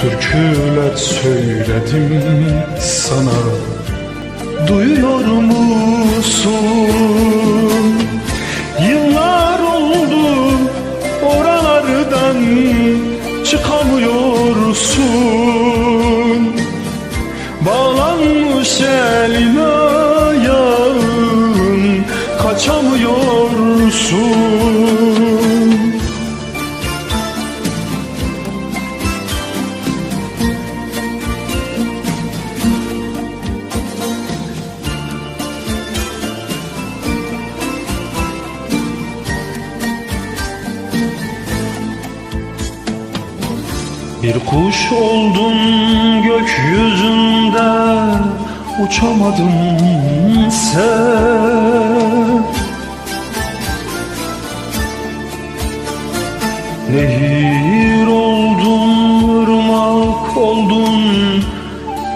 Türküler söyledim sana. Duyuyor musun? Yıllar oldu oralardan çıkamıyorsun. Bağlanmış elin ayağın kaçamıyorsun Bir kuş oldun gökyüzünde uçamadın sen. Nehir oldun, ırmak oldun,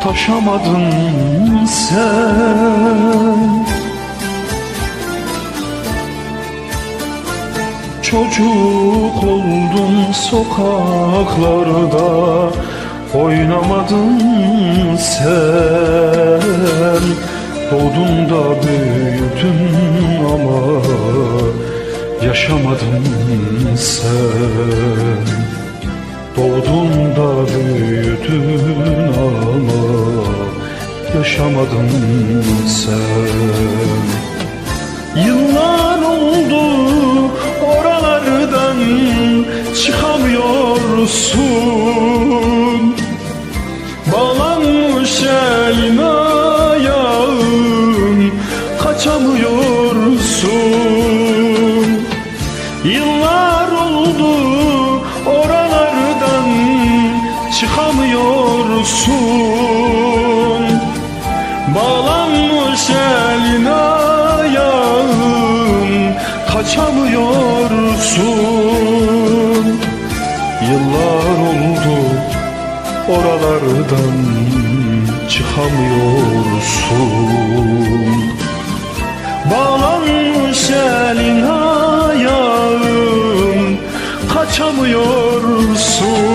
taşamadın sen Çocuk oldun sokaklarda. Oynamadın sen. Doğdun da büyüdün ama Yaşamadın sen. Doğdun da büyüdün ama Yaşamadın çıkamıyorsun Bağlanmış elin ayağın kaçamıyorsun. Yıllar oldu oralardan çıkamıyorsun. Bağlanmış elin ayağın kaçamıyorsun Yıllar oldu oralardan çıkamıyorsun. Bağlanmış elin ayağın kaçamıyorsun